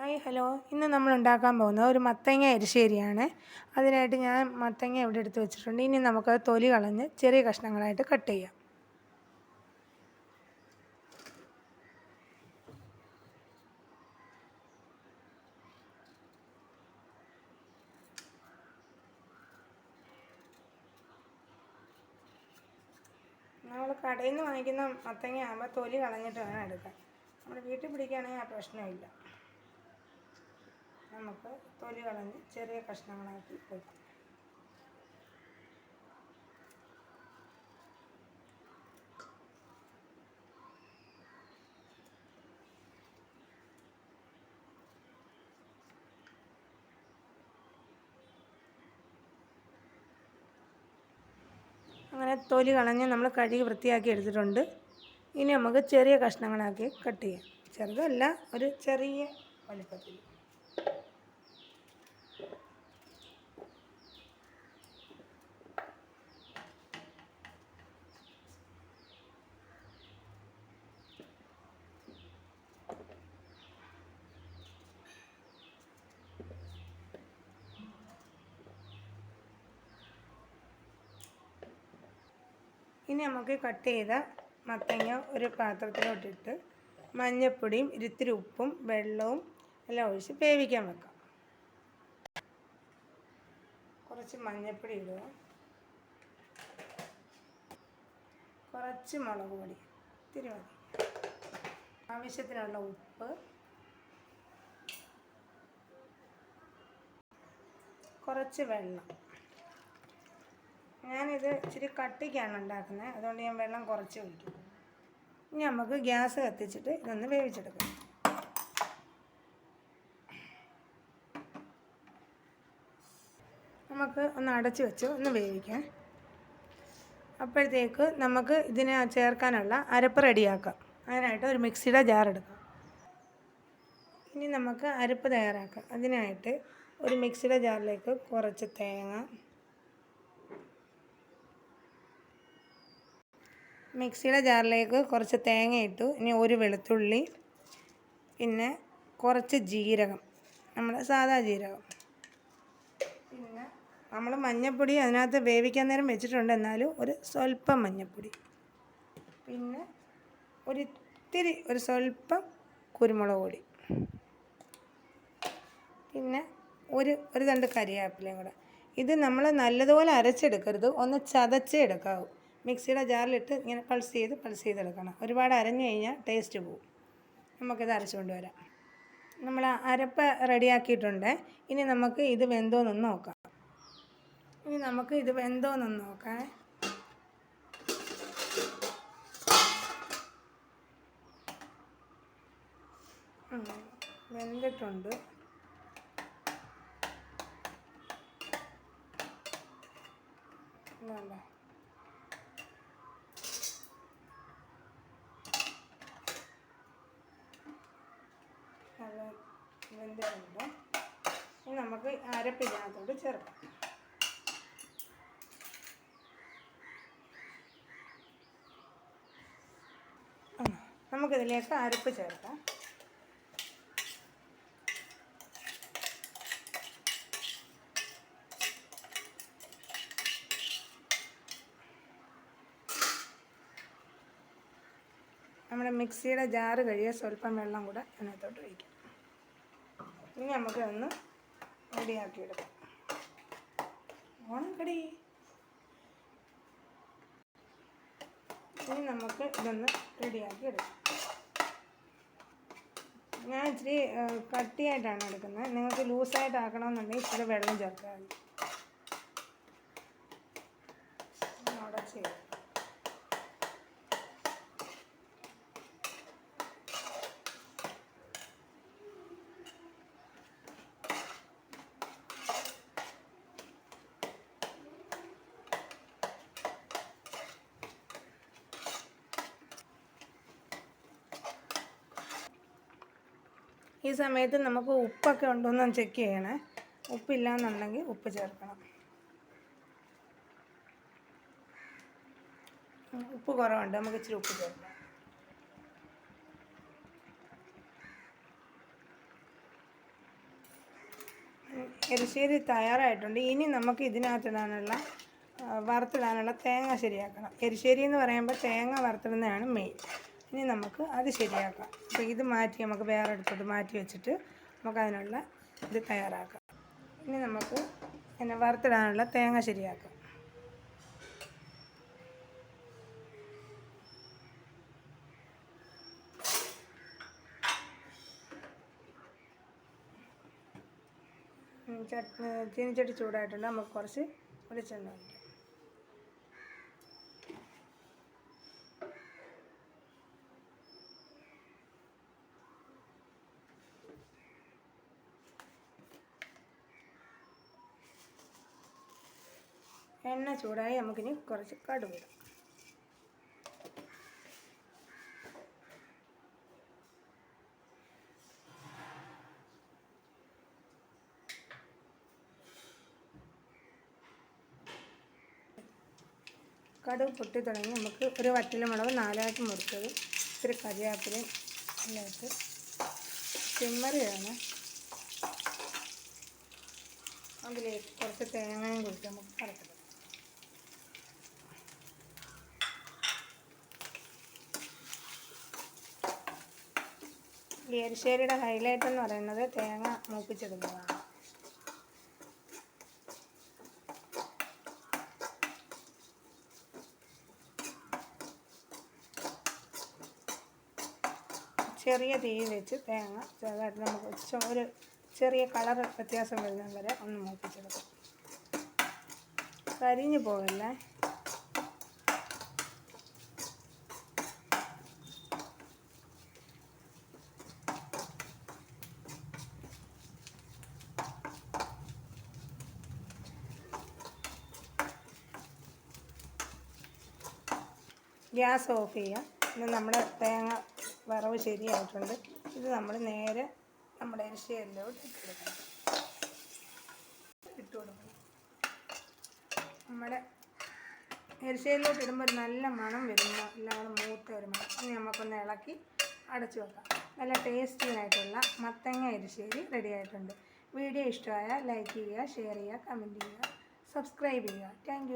Hi hello. ഇന്ന് നമ്മൾ ഉണ്ടാക്കാൻ പോകുന്നത് ഒരു മത്തങ്ങ എരിശ്ശേരിയാണ്. അതിനായിട്ട് ഞാൻ മത്തങ്ങ ഇവിടെ എടുത്ത് വെച്ചിട്ടുണ്ട്. ഇനി നമുക്ക് തൊലി കളഞ്ഞ് ചെറിയ കഷ്ണങ്ങളായിട്ട് കട്ട് ചെയ്യാം. നമ്മൾ കടയിൽ നിന്ന് വാങ്ങിക്കുന്ന മത്തങ്ങ ആകുമ്പോൾ തൊലി കളഞ്ഞിട്ട് വേണം എടുക്കാൻ. നമ്മൾ വീട്ടിൽ പിടിക്കുകയാണെങ്കിൽ ആ പ്രശ്നമില്ല. നമുക്ക് തൊലി കളഞ്ഞ് ചെറിയ കഷ്ണങ്ങളാക്കി വെക്കാം. അങ്ങനെ തൊലി കളഞ്ഞ് നമ്മൾ കഴുകി വൃത്തിയാക്കി എടുത്തിട്ടുണ്ട്. ഇനി നമുക്ക് ചെറിയ കഷ്ണങ്ങളാക്കി കട്ട് ചെയ്യാം. ചെറുതല്ല ഒരു ചെറിയ വലിപ്പത്തിൽ. ഇനി നമുക്ക് കട്ട് ചെയ്ത മത്തങ്ങ ഒരു പാത്രത്തിലോട്ടിട്ട് മഞ്ഞൾപ്പൊടിയും ഇത്തിരി ഉപ്പും വെള്ളവും എല്ലാം ഒഴിച്ച് വേവിക്കാൻ വെക്കാം. കുറച്ച് മഞ്ഞൾപ്പൊടി ഇടുക. കുറച്ച് മുളക് പൊടി. ഇത്തിരി മതി. ആവശ്യത്തിനുള്ള ഉപ്പ്. കുറച്ച് വെള്ളം. ഞാനിത് ഇച്ചിരി കട്ടിക്കാണ് ഉണ്ടാക്കുന്നത്. അതുകൊണ്ട് ഞാൻ വെള്ളം കുറച്ച് ഒഴിക്കും. ഇനി നമുക്ക് ഗ്യാസ് കത്തിച്ചിട്ട് ഇതൊന്ന് വേവിച്ചെടുക്കാം. നമുക്ക് ഒന്ന് അടച്ച് വെച്ച് ഒന്ന് വേവിക്കാം. അപ്പോഴത്തേക്ക് നമുക്ക് ഇതിനെ ചേർക്കാനുള്ള അരപ്പ് റെഡിയാക്കാം. അതിനായിട്ട് ഒരു മിക്സിയുടെ ജാർ എടുക്കാം. ഇനി നമുക്ക് അരപ്പ് തയ്യാറാക്കാം. അതിനായിട്ട് ഒരു മിക്സിയുടെ ജാറിലേക്ക് കുറച്ച് തേങ്ങ മിക്സിയുടെ ജാറിലേക്ക് കുറച്ച് തേങ്ങ ഇട്ടു. ഇനി ഒരു വെളുത്തുള്ളി പിന്നെ കുറച്ച് ജീരകം. നമ്മുടെ സാധാ ജീരകം. പിന്നെ നമ്മൾ മഞ്ഞൾപ്പൊടി അതിനകത്ത് വേവിക്കാൻ നേരം വെച്ചിട്ടുണ്ട്. എന്നാലും ഒരു സ്വല്പം മഞ്ഞൾപ്പൊടി പിന്നെ ഒരിത്തിരി ഒരു സ്വല്പം കുരുമുളക് പൊടി. പിന്നെ ഒരു ഒരു രണ്ട് കരിയാപ്പിലയും കൂടെ. ഇത് നമ്മൾ നല്ലതുപോലെ അരച്ചെടുക്കരുത്. ഒന്ന് ചതച്ചേ എടുക്കാവൂ. മിക്സിയുടെ ജാറിലിട്ട് ഇങ്ങനെ പൾസ് ചെയ്ത് പൾസ് ചെയ്തെടുക്കണം. ഒരുപാട് അരഞ്ഞു കഴിഞ്ഞാൽ ടേസ്റ്റ് പോവും. നമുക്കിത് അരച്ചുകൊണ്ട് വരാം. നമ്മൾ അരപ്പ് റെഡിയാക്കിയിട്ടുണ്ട്. ഇനി നമുക്ക് ഇത് വെന്തോന്നൊന്ന് നോക്കാം. ഇനി നമുക്ക് ഇത് വെന്തോന്നൊന്ന് നോക്കാം. വെന്തിട്ടുണ്ട്. വേണ്ട നല്ല വെന്തിട്ടുണ്ട് ഇനി നമുക്ക് അരപ്പിനകത്തോട്ട് ചേർക്കാം. നമുക്കിതിലേക്ക് അരപ്പ് ചേർക്കാം. നമ്മുടെ മിക്സിയുടെ ജാറ് കഴിയാൻ സ്വല്പം വെള്ളം കൂടെ അതിനകത്തോട്ട് ഒഴിക്കാം. ഇനി നമുക്ക് ഒന്ന് റെഡിയാക്കി എടുക്കാം ഓണക്കടി. ഇനി നമുക്ക് ഇതൊന്ന് റെഡിയാക്കി എടുക്കാം ഞാൻ ഇച്ചിരി കട്ടിയായിട്ടാണ് എടുക്കുന്നത്. നിങ്ങൾക്ക് ലൂസായിട്ട് ആക്കണമെന്നുണ്ടെങ്കിൽ ഇച്ചിരി വെള്ളം ചേർത്താൽ അവിടെ ഉടച്ച് ഈ സമയത്ത് നമുക്ക് ഉപ്പൊക്കെ ഉണ്ടോയെന്ന് ചെക്ക് ചെയ്യണേ. ഉപ്പില്ല എന്നുണ്ടെങ്കിൽ ഉപ്പ് ചേർക്കണം. ഉപ്പ് കുറവുണ്ട് നമുക്ക് ഇച്ചിരി ഉപ്പ് ചേർക്കാം. എരിശ്ശേരി തയ്യാറായിട്ടുണ്ട്. ഇനി നമുക്ക് ഇതിനകത്തിടാനുള്ള വറുത്തിടാനുള്ള തേങ്ങ ശരിയാക്കണം. എരിശ്ശേരി എന്ന് പറയുമ്പോൾ തേങ്ങ വറുത്തിടുന്നതാണ് മെയിൻ ഇനി നമുക്ക് അത് ശരിയാക്കാം. അപ്പോൾ ഇത് മാറ്റി നമുക്ക് വേറെ എടുത്തോട്ട് മാറ്റി വെച്ചിട്ട് നമുക്ക് അതിനുള്ള ഇത് തയ്യാറാക്കാം. ഇനി നമുക്ക് പിന്നെ വറുത്തിടാനുള്ള തേങ്ങ ശരിയാക്കാം. ഉം, ചട്ട് ചീനിച്ചട്ടി ചൂടായിട്ടുണ്ട്. നമുക്ക് കുറച്ച് വെളിച്ചെണ്ണ ഒഴിക്കാം. എണ്ണ ചൂടായി നമുക്കിനി കുറച്ച് കടുക് ഇടാം. കടുക് പൊട്ടി തുടങ്ങി നമുക്ക് ഒരു വറ്റല മുളക് നാലായിട്ട് മുറിച്ചത്. ഇത്തിരി കറിവേപ്പിലയും എല്ലാം ഇട്ട് ചിമ്മറിയാണ് അതിലേക്ക് കുറച്ച് തേങ്ങയും കൂട്ടി നമുക്ക് കറക്കണം ഈ എരിശ്ശേരിയുടെ ഹൈലൈറ്റ് എന്ന് പറയുന്നത് തേങ്ങ മൂപ്പിച്ചെടുക്കുന്നതാണ്. ചെറിയ തീ വെച്ച് തേങ്ങ ചെറുതായിട്ട് നമുക്ക് ഒരു ചെറിയ കളർ വ്യത്യാസം വരുന്നത് വരെ ഒന്ന് മൂപ്പിച്ചെടുക്കാം. കരിഞ്ഞു പോകല്ലേ? ഗ്യാസ് ഓഫ് ചെയ്യാം. ഇത് നമ്മുടെ തേങ്ങ വറവ് ശരിയായിട്ടുണ്ട്. ഇത് നമ്മൾ നേരെ നമ്മുടെ അരിശയിലോട്ട് ഇട്ട് കൊടുക്കണം. ഇട്ട് കൊടുക്കണം. നമ്മുടെ എരിശയിലോട്ട് ഇടുമ്പോൾ ഒരു നല്ല മണം വരുന്ന എല്ലാവരും മൂത്ത ഒരു മണം. ഇനി നമുക്കൊന്ന് ഇളക്കി അടച്ചു വെക്കാം. നല്ല ടേസ്റ്റിയായിട്ടുള്ള മത്തങ്ങ എരിശ്ശേരി റെഡി ആയിട്ടുണ്ട്. വീഡിയോ ഇഷ്ടമായാൽ ലൈക്ക് ചെയ്യുക ഷെയർ ചെയ്യുക കമന്റ് ചെയ്യുക സബ്സ്ക്രൈബ് ചെയ്യുക. താങ്ക്